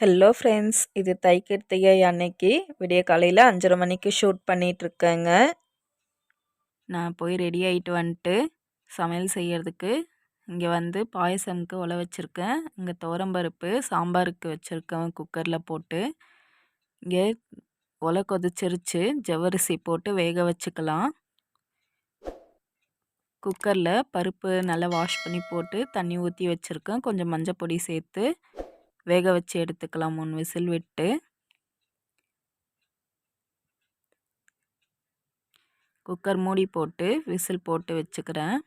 Hello friends இது தைக்கிருத்திகை அன்னைக்கு விடிய காலையில் அஞ்சரை மணிக்கு ஷூட் பண்ணிகிட்ருக்கேங்க நான் போய் ரெடி ஆகிட்டு வந்துட்டு சமையல் செய்கிறதுக்கு இங்கே வந்து பாயசம்க்கு உல வச்சுருக்கேன். இங்கே துவரம்பருப்பு சாம்பாருக்கு வச்சுருக்கேன். குக்கரில் போட்டு இங்கே உலை கொதிச்சிருச்சு. ஜவ்வரிசி போட்டு வேக வச்சுக்கலாம். குக்கரில் பருப்பு நல்லா வாஷ் பண்ணி போட்டு தண்ணி ஊற்றி வச்சுருக்கேன். கொஞ்சம் மஞ்சள் பொடி சேர்த்து வேக வச்சு எடுத்துக்கலாம். மூணு விசில் விட்டு. குக்கர் மூடி போட்டு விசில் போட்டு வச்சுக்கிறேன்.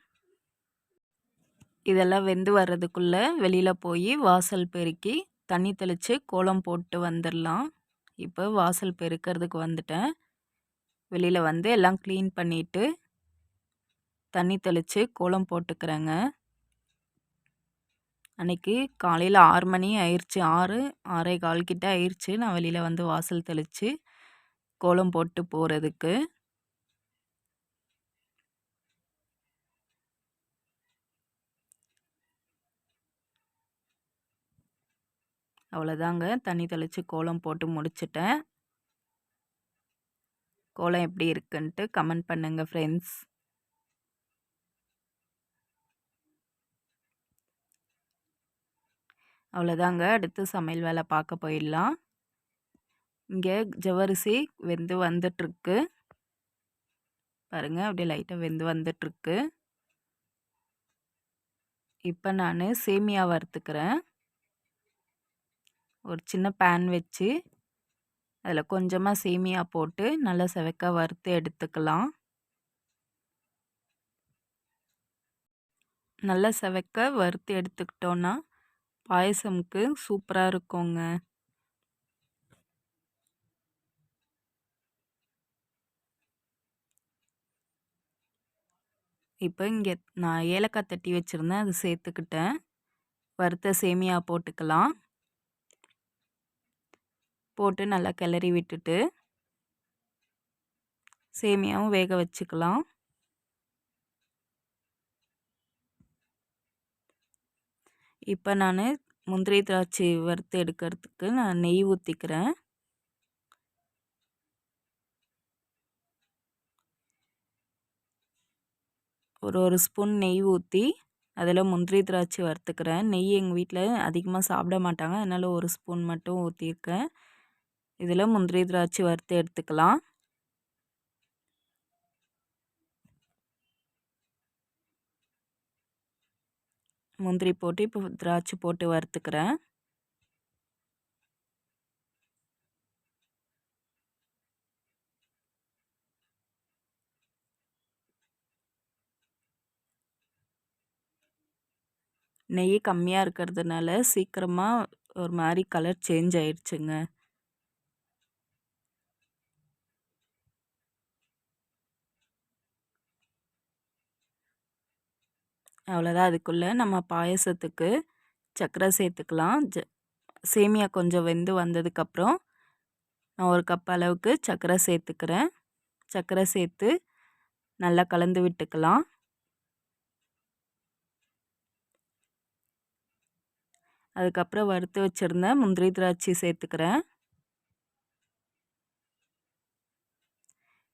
இதெல்லாம் வெந்து வர்றதுக்குள்ளே வெளியில் போய் வாசல் பெருக்கி தண்ணி தெளித்து கோலம் போட்டு வந்துடலாம் இப்போ வாசல் பெருக்கிறதுக்கு வந்துட்டேன். வெளியில் வந்து எல்லாம் க்ளீன் பண்ணிவிட்டு தண்ணி தெளித்து கோலம் போட்டுக்கிறேங்க. அன்றைக்கி காலையில் ஆறு மணி ஆயிடுச்சு ஆறு ஆறே கால் கிட்ட ஆயிடுச்சு நான் வெளியில் வந்து வாசல் தெளித்து கோலம் போட்டு போகிறதுக்கு அவ்வளோதாங்க தண்ணி தெளித்து கோலம் போட்டு முடிச்சிட்டேன். கோலம் எப்படி இருக்குன்ட்டு கமெண்ட் பண்ணுங்கள் ஃப்ரெண்ட்ஸ் அவ்வளோதாங்க. அடுத்து சமையல் வேலை பார்க்க போயிடலாம். இங்கே ஜவரிசி வெந்து வந்துட்டுருக்கு. பாருங்கள் அப்படியே லைட்டாக வெந்து வந்துட்டுருக்கு. இப்போ நான் சேமியா வறுத்துக்கிறேன் ஒரு சின்ன பேன் வச்சு அதில் கொஞ்சமாக சேமியா போட்டு நல்லா செவக்க வறுத்து எடுத்துக்கலாம். நல்லா செவக்க வறுத்து எடுத்துக்கிட்டோன்னா பாயசமுக்கு சூப்பராக இருக்குங்க. இப்போ இங்கே நான் ஏலக்காய் தட்டி வச்சுருந்தேன். அது சேர்த்துக்கிட்டேன். வறுத்த சேமியா போட்டுக்கலாம். போட்டு நல்லா கிளறி விட்டுட்டு சேமியாவும் வேக வச்சுக்கலாம். இப்போ நான் முந்திரி திராட்சை வறுத்து எடுக்கிறதுக்கு நான் நெய் ஊற்றிக்கிறேன் ஒரு ஒரு ஸ்பூன் நெய் ஊற்றி அதில் முந்திரி திராட்சை வறுத்துக்கிறேன். நெய் எங்கள் வீட்டில் அதிகமாக சாப்பிட மாட்டாங்க. அதனால் ஒரு ஸ்பூன் மட்டும் ஊற்றிருக்கேன் இதில் முந்திரி திராட்சை வறுத்து எடுத்துக்கலாம். முந்திரி போட்டு இப்போ திராட்சை போட்டு வறுத்துக்கிறேன். நெய் கம்மியாக இருக்கிறதுனால சீக்கிரமாக ஒரு மாதிரி கலர் சேஞ்ச் ஆயிடுச்சுங்க. அவ்வளோதான். அதுக்குள்ளே நம்ம பாயசத்துக்கு சர்க்கரை சேர்த்துக்கலாம். ஜ சேமியா கொஞ்சம் வெந்து வந்ததுக்கப்புறம் நான் ஒரு கப் அளவுக்கு சர்க்கரை சேர்த்துக்கிறேன். சர்க்கரை சேர்த்து நல்லா கலந்து விட்டுக்கலாம். அதுக்கப்புறம் வறுத்து வச்சுருந்தேன் முந்திரி திராட்சை சேர்த்துக்கிறேன்.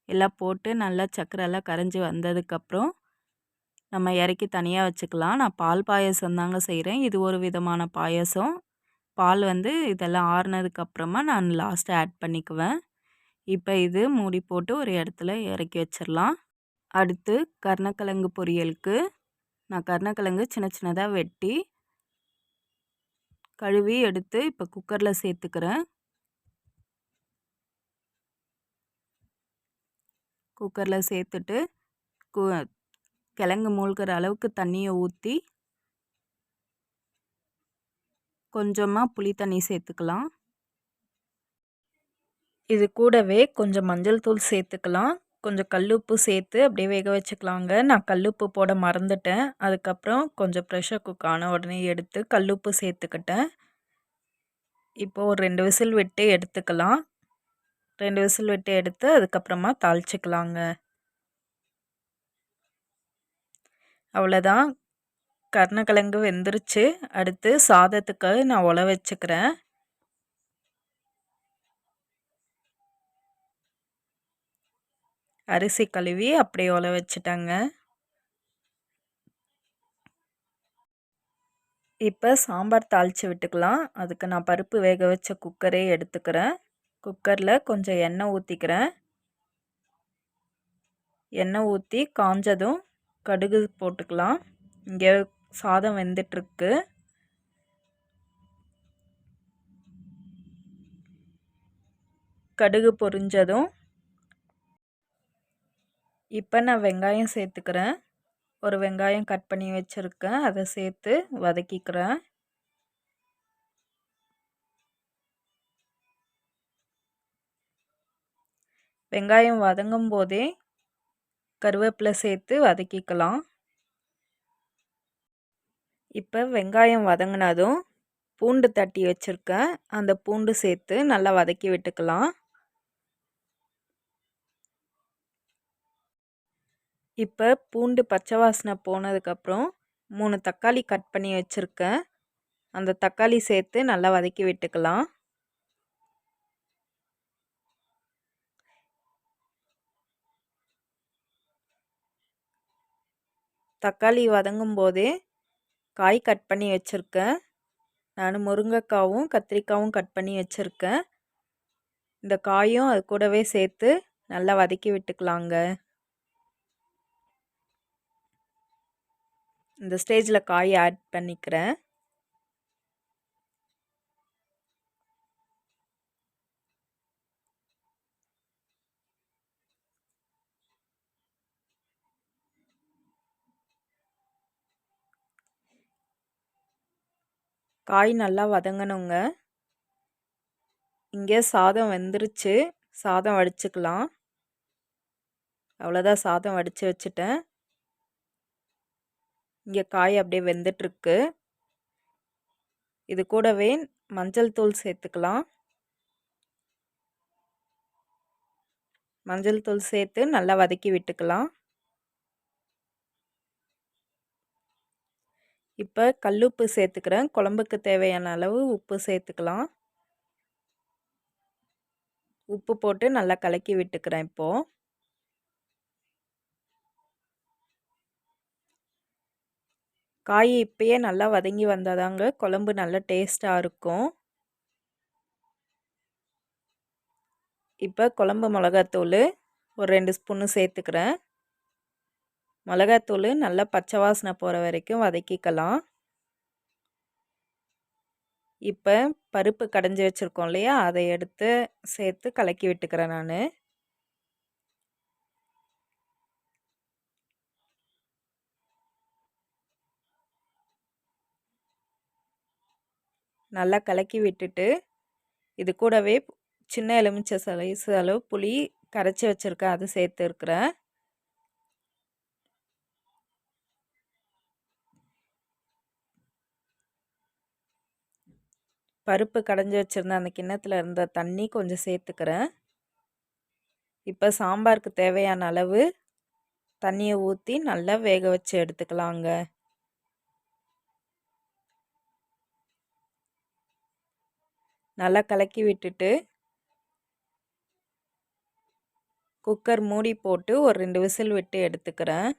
எல்லாம் போட்டு நல்லா சர்க்கரை எல்லாம் கரைஞ்சி வந்ததுக்கப்புறம் நம்ம இறக்கி தனியாக வச்சுக்கலாம். நான் பால் பாயசம் தாங்க செய்கிறேன் இது ஒரு விதமான பாயசம். பால் வந்து இதெல்லாம் ஆறுனதுக்கப்புறமா நான் லாஸ்ட்டு ஆட் பண்ணிக்குவேன். இப்போ இது மூடி போட்டு ஒரு இடத்துல இறக்கி வச்சிடலாம் அடுத்து கருணக்கிழங்கு பொரியலுக்கு நான் கருணக்கிழங்கு சின்ன சின்னதாக வெட்டி கழுவி எடுத்து இப்போ குக்கரில் சேர்த்துக்கிறேன். குக்கரில் சேர்த்துட்டு கு கிழங்கு மூழ்கிற அளவுக்கு தண்ணியை ஊற்றி கொஞ்சமாக புளி தண்ணி சேர்த்துக்கலாம். இது கூடவே கொஞ்சம் மஞ்சள் தூள் சேர்த்துக்கலாம். கொஞ்சம் கல்லுப்பு சேர்த்து அப்படியே வேக வச்சுக்கலாங்க. நான் கல்லுப்பு போட மறந்துட்டேன். அதுக்கப்புறம் கொஞ்சம் ப்ரெஷர் குக் ஆன உடனே எடுத்து கல்லுப்பு சேர்த்துக்கிட்டேன். இப்போ ஒரு ரெண்டு விசில் விட்டு எடுத்துக்கலாம். ரெண்டு விசில் விட்டு எடுத்து அதுக்கப்புறமா தாளிச்சிக்கலாங்க. அவ்வளோதான் கருணக்கிழங்கு வெந்துருச்சு. அடுத்து சாதத்துக்கு நான் உல வச்சுக்கிறேன். அரிசி கழுவி அப்படியே உல வச்சுட்டாங்க. இப்போ சாம்பார் தாளித்து விட்டுக்கலாம். அதுக்கு நான் பருப்பு வேக வச்ச குக்கரே எடுத்துக்கிறேன். குக்கரில் கொஞ்சம் எண்ணெய் ஊற்றிக்கிறேன் எண்ணெய் ஊற்றி காஞ்சதும் கடுகு போட்டுக்கலாம். இங்கே சாதம் வெந்துட்டுருக்கு. கடுகு பொரிஞ்சதும் இப்போ நான் வெங்காயம் சேர்த்துக்கிறேன். ஒரு வெங்காயம் கட் பண்ணி வச்சுருக்கேன். அதை சேர்த்து வதக்கிக்கிறேன். வெங்காயம் வதங்கும் போதே கருவேப்பிலை சேர்த்து வதக்கிக்கலாம். இப்போ வெங்காயம் வதங்கினதும் பூண்டு தட்டி வச்சுருக்கேன். அந்த பூண்டு சேர்த்து நல்லா வதக்கி விட்டுக்கலாம். இப்போ பூண்டு பச்சை வாசனை போனதுக்கப்புறம் மூணு தக்காளி கட் பண்ணி வச்சுருக்கேன். அந்த தக்காளி சேர்த்து நல்லா வதக்கி விட்டுக்கலாம். தக்காளி வதங்கும் போதே காய் கட் பண்ணி வச்சுருக்கேன். நான் முருங்கைக்காவும் கத்திரிக்காவும் கட் பண்ணி வச்சுருக்கேன். இந்த காயும் அது கூடவே சேர்த்து நல்லா வதக்கி விட்டுக்கலாங்க. இந்த ஸ்டேஜில் காய் ஆட் பண்ணிக்கிறேன். காய் நல்லா வதங்கணுங்க. இங்கே சாதம் வெந்துருச்சு. சாதம் வடிச்சுக்கலாம். அவ்வளோதான் சாதம் வடித்து வச்சுட்டேன். இங்கே காய் அப்படியே வெந்துட்டுருக்கு. இது கூடவே மஞ்சள் தூள் சேர்த்துக்கலாம். மஞ்சள் தூள் சேர்த்து நல்லா வதக்கி விட்டுக்கலாம். இப்போ கல்லுப்பு சேர்த்துக்கிறேன். குழம்புக்கு தேவையான அளவு உப்பு சேர்த்துக்கலாம். உப்பு போட்டு நல்லா கலக்கி விட்டுக்கிறேன் இப்போது காய் இப்பயே நல்லா வதங்கி வந்தாதாங்க குழம்பு நல்லா டேஸ்ட்டாக இருக்கும். இப்போ குழம்பு மிளகாத்தூள் ஒரு ரெண்டு ஸ்பூன்னு சேர்த்துக்கிறேன். மிளகாத்தூள் நல்லா பச்சை வாசனை போகிற வரைக்கும் வதக்கிக்கலாம். இப்போ பருப்பு கடைஞ்சி வச்சுருக்கோம் இல்லையா? அதை எடுத்து சேர்த்து கலக்கி விட்டுக்கிறேன் நான். நல்லா கலக்கி விட்டுட்டு இது கூடவே சின்ன எலுமிச்சை சைஸ் அளவு புளி கரைச்சி வச்சுருக்கேன் அது சேர்த்துருக்குறேன் பருப்பு கடைஞ்சி வச்சுருந்த அந்த கிண்ணத்தில் இருந்த தண்ணி கொஞ்சம் சேர்த்துக்கிறேன். இப்போ சாம்பாருக்கு தேவையான அளவு தண்ணியை ஊற்றி நல்லா வேக வச்சு எடுத்துக்கலாங்க. நல்லா கலக்கி விட்டுட்டு குக்கர் மூடி போட்டு ஒரு ரெண்டு விசில் விட்டு எடுத்துக்கிறேன்.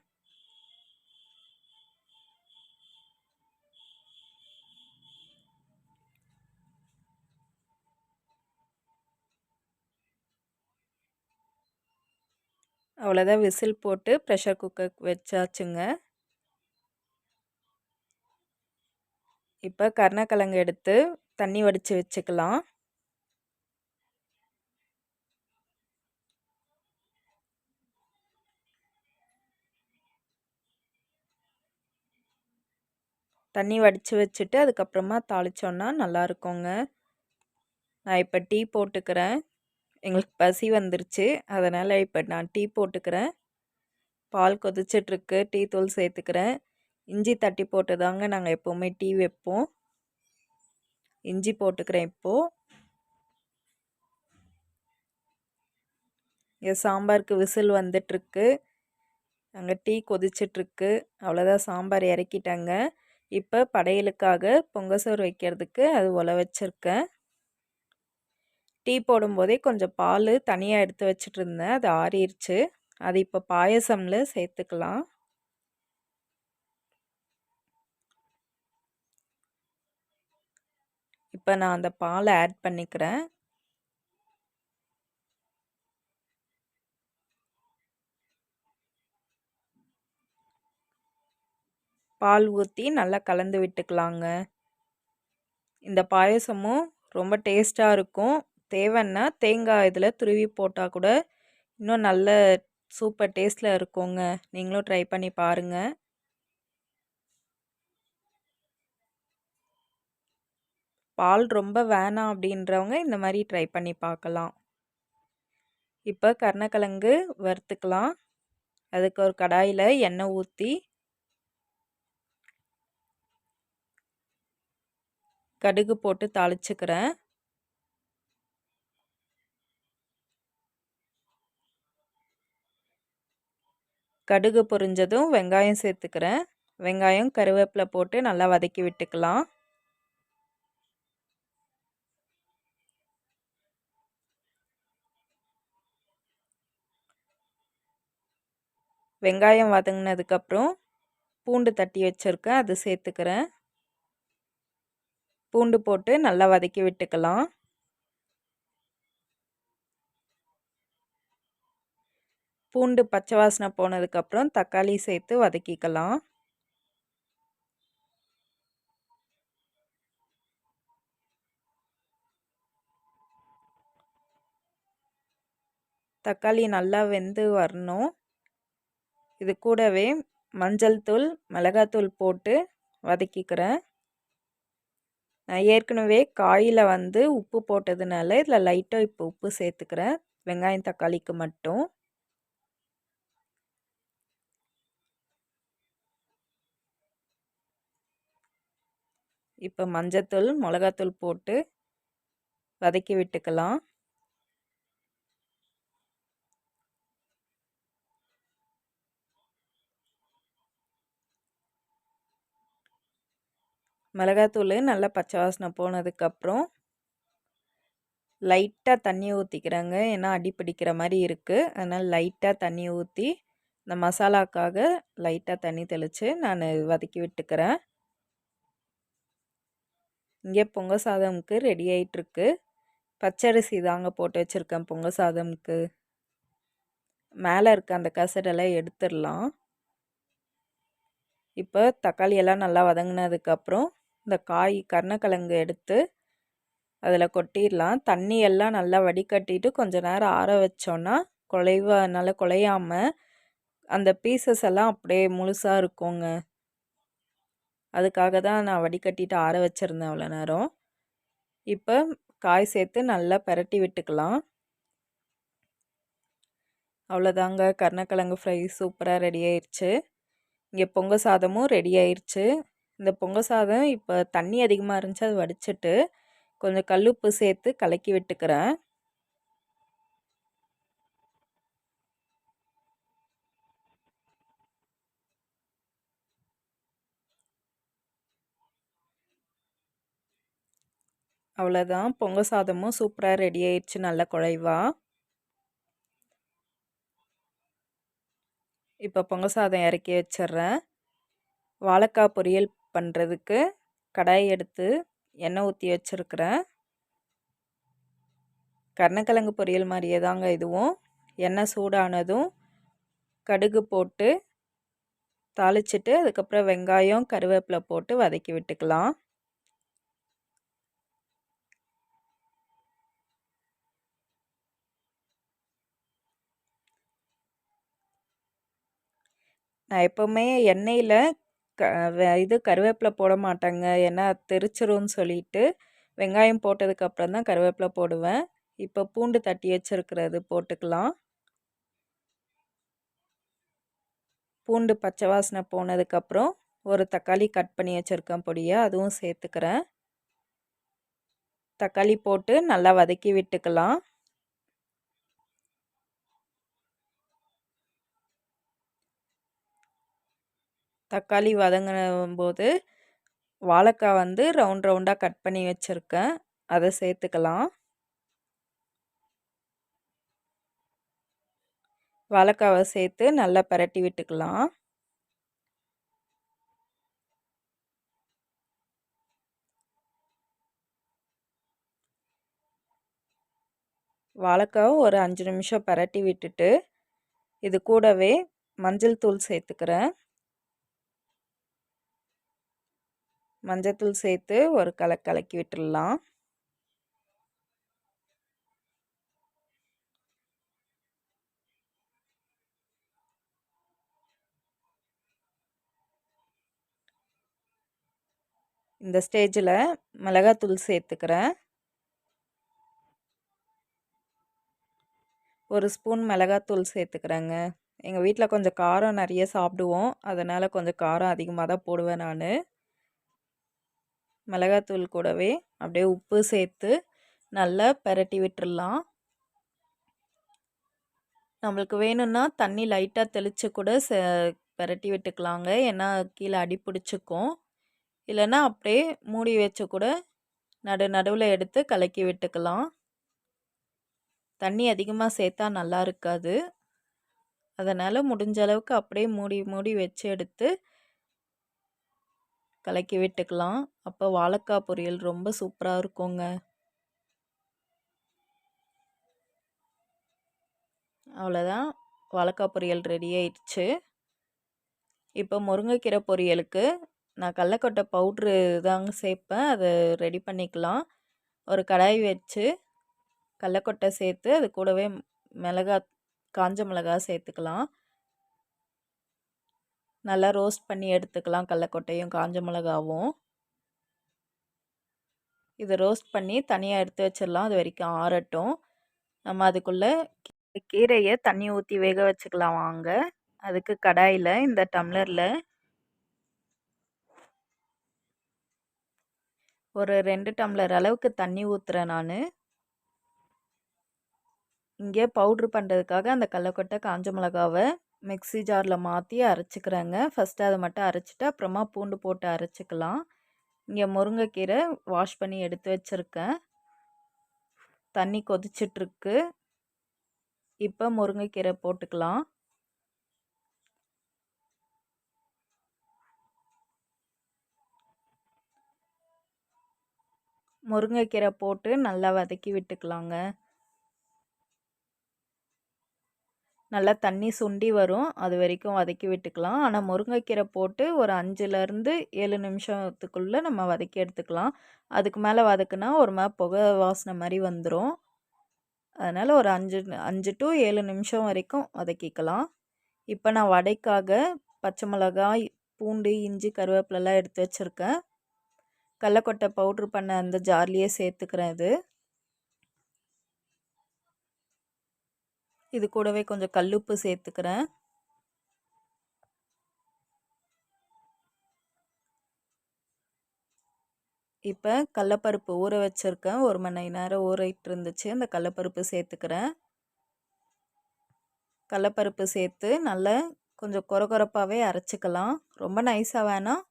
அவ்வளோதான் விசில் போட்டு ப்ரெஷர் குக்கர் வச்சாச்சுங்க. இப்போ கருணக்கிழங்கு எடுத்து தண்ணி வடித்து வச்சுக்கலாம். தண்ணி வடித்து வச்சுட்டு அதுக்கப்புறமா தாளித்தோன்னா நல்லாயிருக்குங்க நான் இப்போ டீ போட்டுக்கிறேன். எங்களுக்கு பசி வந்துருச்சு. அதனால் இப்போ நான் டீ போட்டுக்கிறேன். பால் கொதிச்சிட்ருக்கு. டீ தூள் சேர்த்துக்கிறேன். இஞ்சி தட்டி போட்டு தாங்க நாங்கள் எப்போவுமே டீ வைப்போம். இஞ்சி போட்டுக்கிறேன் இப்போது இங்கே சாம்பாருக்கு விசில் வந்துட்டுருக்கு அங்கே டீ கொதிச்சிட்ருக்கு. அவ்வளோதான் சாம்பார் இறக்கிட்டாங்க. இப்போ படையலுக்காக பொங்கல் சோறு வைக்கிறதுக்கு அது உல வச்சுருக்கேன். டீ போடும்போதே கொஞ்சம் பால் தனியாக எடுத்து வச்சுட்டு இருந்தேன் அது ஆறிடுச்சு அது இப்போ பாயசமில் சேர்த்துக்கலாம். இப்போ நான் அந்த பாலை ஆட் பண்ணிக்கிறேன். பால் ஊற்றி நல்லா கலந்து விட்டுக்கலாங்க. இந்த பாயசமும் ரொம்ப டேஸ்ட்டாக இருக்கும். தேவைன்னா தேங்காய் இதில் துருவி போட்டால் கூட இன்னும் நல்ல சூப்பர் டேஸ்ட்டில் இருக்குங்க. நீங்களும் ட்ரை பண்ணி பாருங்கள் பால் ரொம்ப வேணாம் அப்படின்றவங்க இந்த மாதிரி ட்ரை பண்ணி பார்க்கலாம் இப்போ கருணக்கிழங்கு வறுத்துக்கலாம். அதுக்கு ஒரு கடாயில் எண்ணெய் ஊற்றி கடுகு போட்டு தாளிச்சுக்கிறேன். கடுகு பொரிஞ்சதும் வெங்காயம் சேர்த்துக்கிறேன். வெங்காயம் கருவேப்பிலை போட்டு நல்லா வதக்கி விட்டுக்கலாம். வெங்காயம் வதங்கினதுக்கப்புறம் பூண்டு தட்டி வச்சுருக்கேன் அது சேர்த்துக்கிறேன். பூண்டு போட்டு நல்லா வதக்கி விட்டுக்கலாம். பூண்டு பச்சை வாசனை போனதுக்கப்புறம் தக்காளி சேர்த்து வதக்கிக்கலாம். தக்காளி நல்லா வெந்து வரணும். இது கூடவே மஞ்சள் தூள் மிளகாத்தூள் போட்டு வதக்கிக்கிறேன். நான் ஏற்கனவே காயில் வந்து உப்பு போட்டதுனால இதில் லைட்டாக இப்போ உப்பு சேர்த்துக்கிறேன். வெங்காயம் தக்காளிக்கு மட்டும். இப்போ மஞ்சத்தூள் மிளகாத்தூள் போட்டு வதக்கி விட்டுக்கலாம். மிளகாத்தூள் நல்லா பச்சை வாசனை போனதுக்கப்புறம் லைட்டாக தண்ணி ஊற்றிக்கிறாங்க ஏன்னா அடி பிடிக்கிற மாதிரி இருக்குது அதனால் லைட்டாக தண்ணி ஊற்றி இந்த மசாலாக்காக லைட்டாக தண்ணி தெளித்து நான் வதக்கி விட்டுக்கிறேன். இங்கே பொங்க சாதம்க்கு ரெடி ஆகிட்டுருக்கு பச்சரிசி தாங்க போட்டு வச்சுருக்கேன் பொங்க சாதம்க்கு. மேலே இருக்க அந்த கசடெல்லாம் எடுத்துடலாம். இப்போ தக்காளி எல்லாம் நல்லா வதங்கினதுக்கப்புறம் இந்த காய் கருணக்கிழங்கு எடுத்து அதில் கொட்டிடலாம். தண்ணி எல்லாம் நல்லா வடிகட்டிட்டு கொஞ்சம் நேரம் ஆற வச்சோன்னா குலைவா நல்லா குலையாமல் அந்த பீசஸ் எல்லாம் அப்படியே முழுசாக இருக்குங்க. அதுக்காக தான் நான் வடிகட்டிட்டு ஆற வச்சுருந்தேன் அவ்வளோ நேரம். இப்போ காய் சேர்த்து நல்லா பரட்டி விட்டுக்கலாம். அவ்வளோதாங்க. கருணக்கிழங்கு ஃப்ரை சூப்பராக ரெடி ஆயிடுச்சு இங்கே பொங்க சாதமும் ரெடி ஆயிடுச்சு இந்த பொங்க சாதம் இப்போ தண்ணி அதிகமாக இருந்துச்சு அது வடிச்சிட்டு கொஞ்சம் கல்லுப்பு சேர்த்து கலக்கி விட்டுக்கிறேன். அவ்வளோதான் பொங்க சாதமும் சூப்பராக ரெடி ஆயிடுச்சு. நல்ல குழைவாக இப்போ பொங்க சாதம் இறக்கி வச்சிட்றேன். வாழைக்காய் பொரியல் பண்ணுறதுக்கு கடாய் எடுத்து எண்ணெய் ஊற்றி வச்சுருக்கிறேன். கருணக்கிழங்கு பொரியல் மாதிரியே தாங்க இதுவும். எண்ணெய் சூடானதும் கடுகு போட்டு தாளிச்சிட்டு அதுக்கப்புறம் வெங்காயம் கருவேப்பிலை போட்டு வதக்கி விட்டுக்கலாம். நான் எப்போவுமே எண்ணெயில் க இது கருவேப்பிலை போட மாட்டேங்க. ஏன்னா தெரிச்சிரும்னு சொல்லிட்டு வெங்காயம் போட்டதுக்கப்புறம் தான் கருவேப்பிலை போடுவேன். இப்போ பூண்டு தட்டி வச்சுருக்கிறது போட்டுக்கலாம். பூண்டு பச்சை வாசனை போனதுக்கப்புறம் ஒரு தக்காளி கட் பண்ணி வச்சுருக்கேன் பொடியை அதுவும் சேர்த்துக்கிறேன். தக்காளி போட்டு நல்லா வதக்கி விட்டுக்கலாம். தக்காளி வதங்கின போது வாழைக்காய் வந்து ரவுண்ட் ரவுண்டாக கட் பண்ணி வச்சுருக்கேன். அதை சேர்த்துக்கலாம். வாழைக்காவை சேர்த்து நல்லா பரட்டி விட்டுக்கலாம். வாழைக்காவை ஒரு அஞ்சு நிமிஷம் பரட்டி விட்டுட்டு இது கூடவே மஞ்சள் தூள் சேர்த்துக்கிறேன். மஞ்சத்தூள் சேர்த்து ஒரு கலை கலக்கி விட்டுடலாம். இந்த ஸ்டேஜில் மிளகாத்தூள் சேர்த்துக்கிறேன். ஒரு ஸ்பூன் மிளகாத்தூள் சேர்த்துக்கிறேங்க. எங்கள் வீட்டில் கொஞ்சம் காரம் நிறைய சாப்பிடுவோம். அதனால் கொஞ்சம் காரம் அதிகமாக தான் போடுவேன் நான். மிளகாத்தூள் கூடவே அப்படியே உப்பு சேர்த்து நல்லா பெரட்டி விட்டுடலாம் நம்மளுக்கு வேணும்னா தண்ணி லைட்டாக தெளித்து கூட ச பெரட்டி விட்டுக்கலாங்க. ஏன்னா கீழே அடி பிடிச்சிக்கும். இல்லைன்னா அப்படியே மூடி வச்சு கூட நடு நடுவில் எடுத்து கலக்கி விட்டுக்கலாம். தண்ணி அதிகமாக சேர்த்தா நல்லா இருக்காது. அதனால் முடிஞ்ச அளவுக்கு அப்படியே மூடி மூடி வச்சு எடுத்து கலக்கி விட்டுக்கலாம். அப்போ வாழைக்காய் பொரியல் ரொம்ப சூப்பராக இருக்குங்க. அவ்வளோதான் வாழைக்காய் பொரியல் ரெடி ஆயிடுச்சு. இப்போ முருங்கைக்கீரை பொரியலுக்கு நான் கடலக்கொட்டை பவுட்ரு தாங்க சேர்ப்பேன். அதை ரெடி பண்ணிக்கலாம். ஒரு கடாய் வச்சு கடலக்கொட்டை சேர்த்து அது கூடவே மிளகா காஞ்ச மிளகா சேர்த்துக்கலாம். நல்லா ரோஸ்ட் பண்ணி எடுத்துக்கலாம். கடலக்கொட்டையும் காஞ்ச மிளகாவும். இதை ரோஸ்ட் பண்ணி தனியாக எடுத்து வச்சிடலாம். அது வரைக்கும் ஆறட்டும். நம்ம அதுக்குள்ளே கீரையை தண்ணி ஊற்றி வேக வச்சுக்கலாம் வாங்க. அதுக்கு கடாயில் இந்த டம்ளரில் ஒரு ரெண்டு டம்ளர் அளவுக்கு தண்ணி ஊற்றுறேன் நான். இங்கே பவுட்ரு பண்ணுறதுக்காக அந்த கடலக்கொட்டை காஞ்ச மிளகாவை மிக்ஸி ஜாரில் மாற்றி அரைச்சிக்கிறேங்க. ஃபஸ்ட்டு அதை மட்டும் அரைச்சிட்டு அப்புறமா பூண்டு போட்டு அரைச்சிக்கலாம். இங்கே முருங்கைக்கீரை வாஷ் பண்ணி எடுத்து வச்சுருக்கேன். தண்ணி கொதிச்சிட்ருக்கு. இப்போ முருங்கைக்கீரை போட்டுக்கலாம். முருங்கைக்கீரை போட்டு நல்லா வதக்கி விட்டுக்கலாங்க. நல்லா தண்ணி சுண்டி வரும். அது வரைக்கும் வதக்கி விட்டுக்கலாம். ஆனால் முருங்கைக்கீரை போட்டு ஒரு அஞ்சுலேருந்து ஏழு நிமிஷத்துக்குள்ளே நம்ம வதக்கி எடுத்துக்கலாம். அதுக்கு மேலே வதக்குனா ஒரு மாதிரி புகை வாசனை மாதிரி வந்துடும் அதனால் ஒரு அஞ்சு அஞ்சு டு ஏழு நிமிஷம் வரைக்கும் வதக்கிக்கலாம். இப்போ நான் வடைக்காக பச்சை மிளகாய் பூண்டு இஞ்சி கருவேப்பிலெலாம் எடுத்து வச்சுருக்கேன். கடலக்கொட்டை பவுட்ரு பண்ண அந்த ஜார்லேயே சேர்த்துக்கிறேன் இது. இது கூடவே கொஞ்சம் கல்லுப்பு சேர்த்துக்கிறேன். இப்போ கடலப்பருப்பு ஊற வச்சுருக்கேன். ஒரு மணி நேரம் ஊறிட்டு இருந்துச்சு அந்த கடலப்பருப்பு சேர்த்துக்கிறேன். கடலப்பருப்பு சேர்த்து நல்லா கொஞ்சம் கொரகொரப்பாகவே அரைச்சிக்கலாம். ரொம்ப நைஸாக வேணாம்.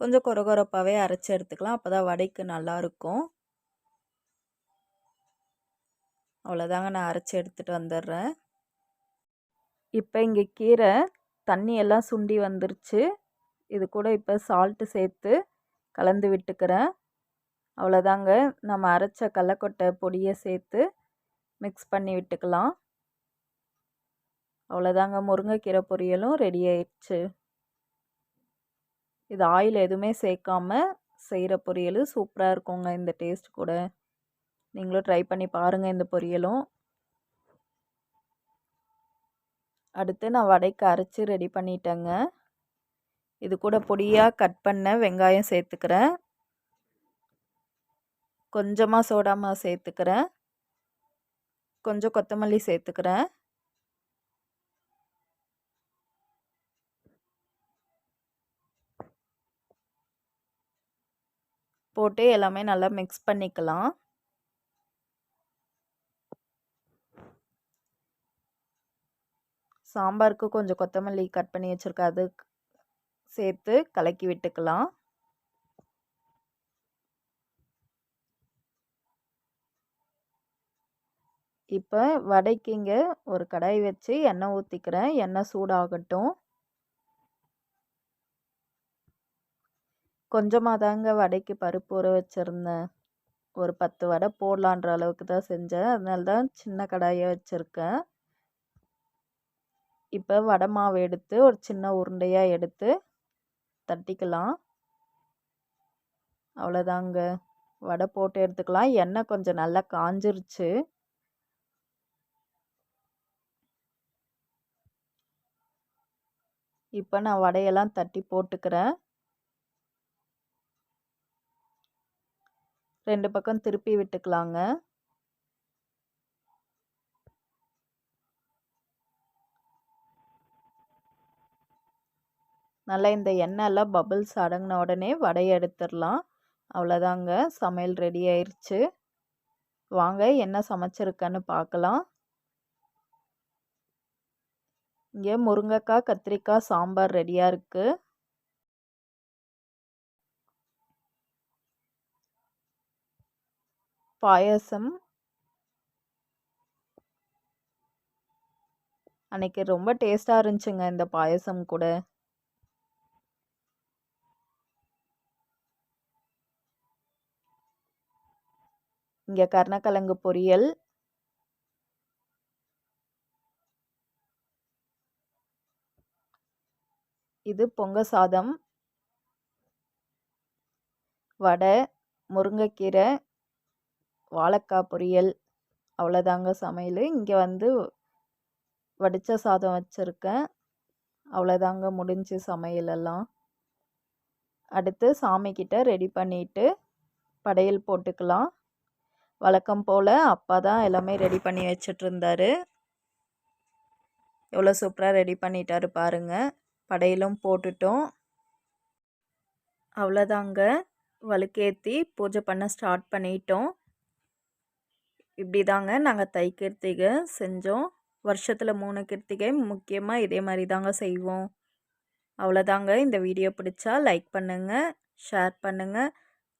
கொஞ்சம் கொரகொரப்பாகவே அரைச்சி எடுத்துக்கலாம். அப்போ தான் வடைக்கு நல்லாயிருக்கும் அவ்வளோதாங்க நான் அரைச்சி எடுத்துகிட்டு வந்துடுறேன். இப்போ இங்கே கீரை தண்ணி எல்லாம் சுண்டி வந்துருச்சு. இது கூட இப்போ சால்ட்டு சேர்த்து கலந்து விட்டுக்கிறேன். அவ்வளோதாங்க நம்ம அரைச்ச கடலக்கொட்டை பொடியை சேர்த்து மிக்ஸ் பண்ணி விட்டுக்கலாம். அவ்வளோதாங்க முருங்கைக்கீரை பொரியலும் ரெடி ஆயிடுச்சு. இது ஆயில் எதுவுமே சேர்க்காம செய்கிற பொரியல் சூப்பராக இருக்குங்க. இந்த டேஸ்ட் கூட. நீங்களும் ட்ரை பண்ணி பாருங்கள் இந்த பொரியலும். அடுத்து நான் வடைக்கு அரைச்சி ரெடி பண்ணிட்டேங்க. இது கூட பொடியாக கட் பண்ண வெங்காயம் சேர்த்துக்கிறேன். கொஞ்சமாக சோடாமா சேர்த்துக்கிறேன். கொஞ்சம் கொத்தமல்லி சேர்த்துக்கிறேன். போட்டு எல்லாமே நல்லா மிக்ஸ் பண்ணிக்கலாம். சாம்பாருக்கு கொஞ்சம் கொத்தமல்லி கட் பண்ணி வச்சுருக்கேன் அது சேர்த்து கலக்கி விட்டுக்கலாம். இப்போ வடைக்கு இங்கே ஒரு கடாய் வச்சு எண்ணெய் ஊற்றிக்கிறேன் எண்ணெய் சூடாகட்டும். கொஞ்சமாக தாங்க வடைக்கு பருப்பு ஊற வச்சுருந்தேன். ஒரு பத்து வடை போடலான்ற அளவுக்கு தான் செஞ்சேன். அதனால தான் சின்ன கடாயை வச்சுருக்கேன். இப்போ வடை மாவு எடுத்து ஒரு சின்ன உருண்டையாக எடுத்து தட்டிக்கலாம். அவ்வளோதாங்க. வடை போட்டு எடுத்துக்கலாம். எண்ணெய் கொஞ்சம் நல்லா காஞ்சிருச்சு. இப்போ நான் வடையெல்லாம் தட்டி போட்டுக்கிறேன். ரெண்டு பக்கம் திருப்பி விட்டுக்கலாங்க. நல்லா இந்த எண்ணெயெல்லாம் பபிள்ஸ் அடங்கின உடனே வடையை எடுத்துடலாம். அவ்வளோதாங்க. சமையல் ரெடி ஆயிடுச்சு வாங்க என்ன சமைச்சிருக்கேன்னு பார்க்கலாம். இங்கே முருங்கைக்காய் கத்திரிக்காய் சாம்பார் ரெடியாக இருக்குது பாயசம். அன்னைக்கு ரொம்ப டேஸ்ட்டாக இருந்துச்சுங்க இந்த பாயசம் கூட. இங்கே கருணக்கிழங்கு பொரியல். இது பொங்க சாதம். வடை முருங்கைக்கீரை வாழைக்காய் பொரியல். அவ்வளோதாங்க சமையல். இங்கே வந்து வடித்த சாதம் வச்சுருக்கேன். அவ்வளோதாங்க முடிஞ்சு சமையலெல்லாம் அடுத்து சாமிக்கிட்ட ரெடி பண்ணிவிட்டு படையல் போட்டுக்கலாம். வழக்கம் போல் அப்பா தான் எல்லாமே ரெடி பண்ணி வச்சிட்ருந்தாரு. எவ்வளோ சூப்பராக ரெடி பண்ணிட்டாரு பாருங்கள் படையிலும் போட்டுட்டோம். அவ்வளோதாங்க வழுக்கேற்றி பூஜை பண்ண ஸ்டார்ட் பண்ணிட்டோம். இப்படி தாங்க நாங்கள் தை கிருத்திகை செஞ்சோம். வருஷத்தில் மூணு கிருத்திகை முக்கியமாக இதே மாதிரி தாங்க செய்வோம். அவ்வளோதாங்க இந்த வீடியோ பிடிச்சா லைக் பண்ணுங்கள் ஷேர் பண்ணுங்கள்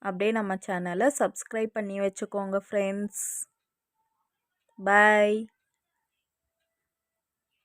அப்படியே நம்ம சேனலை சப்ஸ்கிரைப் பண்ணி வச்சுக்கோங்க ஃப்ரெண்ட்ஸ் பாய்